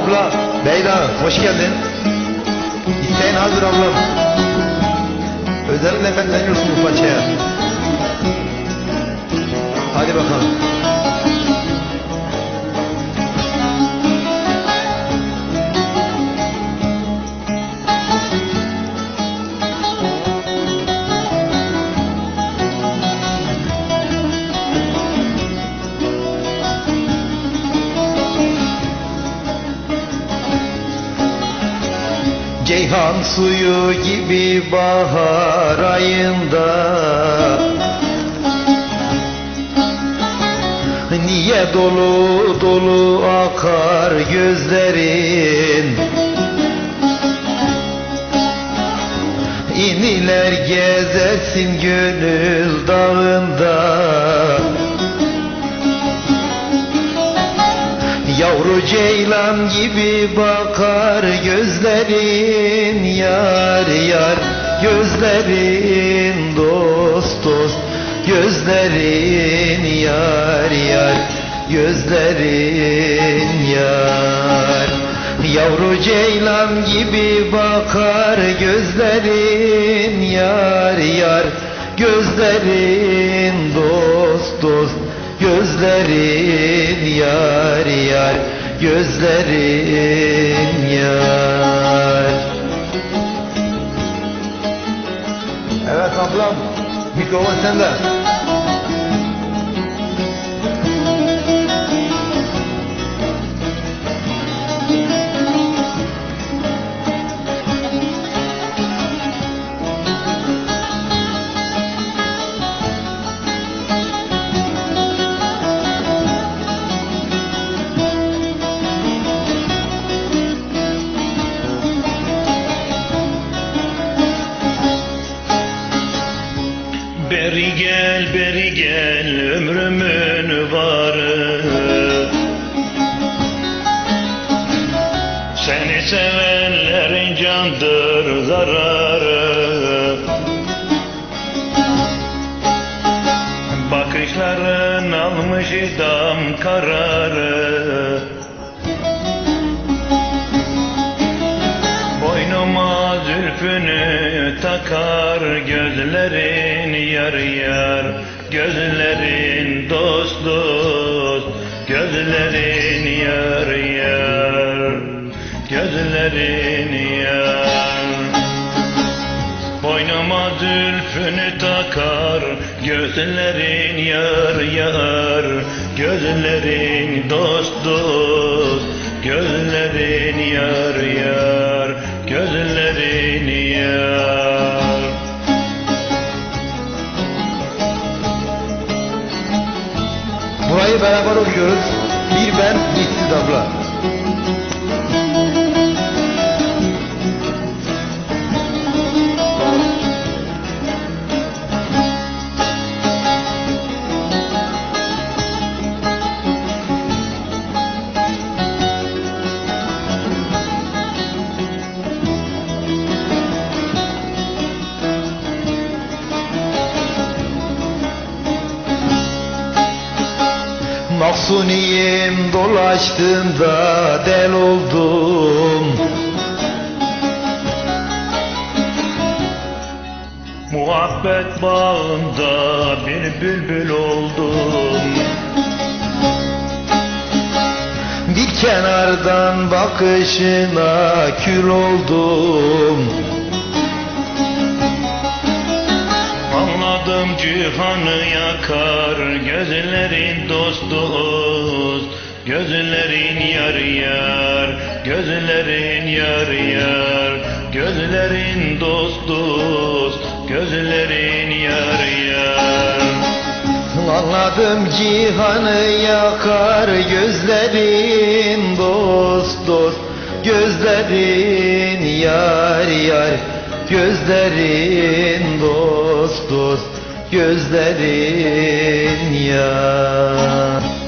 abla, Leyla hoş geldin. İsteğin hazır ablam. Özel nefesleniyorsun bu parçaya. Hadi bakalım. Ceyhan suyu gibi bahar ayında. Niye dolu dolu akar gözlerin? İniler gezersin gönül dağında Yavru ceylan gibi bakar gözlerin yar yar Gözlerin dost dost Gözlerin yar yar Gözlerin yar. Yavru ceylan gibi bakar gözlerin yar yar Gözlerin dost dost Gözlerin yar yar Gözlerin yar. Evet ablam Mikrofon sende gel beri gel ömrümün varı. Seni sevenlerin candır zararı. Bakışların almış idam kararı. Boynuma zülfünü takar gözlerin yar yar. Gözlerin dost dost Gözlerin yar yar. Gözlerin yar. Boynuma zülfünü takar Gözlerin yar yar. Gözlerin dost dost Gözlerin yar yar beraber okuyoruz. Bir ben bir siz abla Mahsuniyim dolaştığında del oldum. Muhabbet bağında bir bülbül oldum. Bir kenardan bakışına kül oldum Anladım cihanı yakar Gözlerin dost dost. Gözlerin yar yar Gözlerin yar yar. Gözlerin dost dost Gözlerin yar yar. Anladım cihanı yakar gözlerin dost dost. Gözlerin yar yar Gözlerin dost dost Gözlerin yar